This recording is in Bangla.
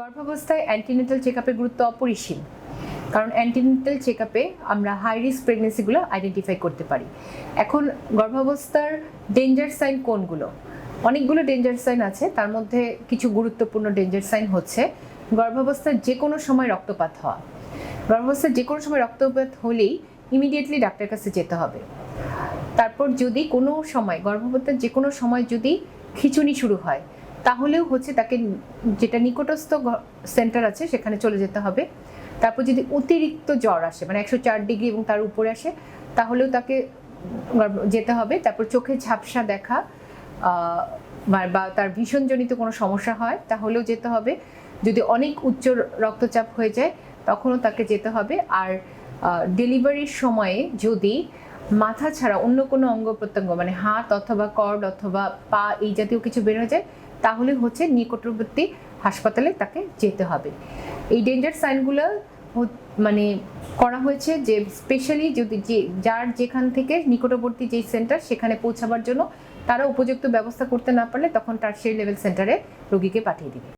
গর্ভাবস্থায় অ্যান্টিনেটাল চেক আপের গুরুত্ব অপরিসীম। কারণ অ্যান্টিনেটাল চেক আপে আমরা হাই রিস্ক প্রেগনেন্সিগুলো আইডেন্টিফাই করতে পারি। এখন গর্ভাবস্থার ডেঞ্জার সাইন কোনগুলো? অনেকগুলো ডেঞ্জার সাইন আছে, তার মধ্যে কিছু গুরুত্বপূর্ণ ডেঞ্জার সাইন হচ্ছে গর্ভাবস্থার যে কোনো সময় রক্তপাত হওয়া। গর্ভাবস্থার যে কোনো সময় রক্তপাত হলেই ইমিডিয়েটলি ডাক্তারের কাছে যেতে হবে। তারপর যদি কোনো সময় গর্ভবতীর যে কোনো সময় যদি খিচুনি শুরু হয় তাহলেও হচ্ছে তাকে যেটা নিকটস্থ সেন্টার আছে, সেখানে চলে যেতে হবে। তারপর যদি অতিরিক্ত জ্বর আসে মানে একশো চার ডিগ্রি এবং তার উপরে আসে, তাহলেও তাকে যেতে হবে। তারপর চোখে ঝাপসা দেখা বা- তার ভীষণজনিত কোনো সমস্যা হয়, তাহলেও যেতে হবে। যদি অনেক উচ্চ রক্তচাপ হয়ে যায়, তখনও তাকে যেতে হবে। আর ডেলিভারির সময়ে যদি মাথা ছাড়া অন্য কোনো অঙ্গ প্রত্যঙ্গ মানে হাত অথবা কর্ড অথবা পা এই জাতীয় কিছু বের হয়ে যায় তাহলে হচ্ছে নিকটবর্তী হাসপাতালে তাকে যেতে হবে। এই ডেঞ্জার সাইনগুলো মানে করা হয়েছে যে স্পেশালি যদি যে, যার যেখান থেকে নিকটবর্তী যেই সেন্টার সেখানে পৌঁছাবার জন্য তারা উপযুক্ত ব্যবস্থা করতে না পারলে তখন সেই লেভেল সেন্টারে রোগীকে পাঠিয়ে দিবে।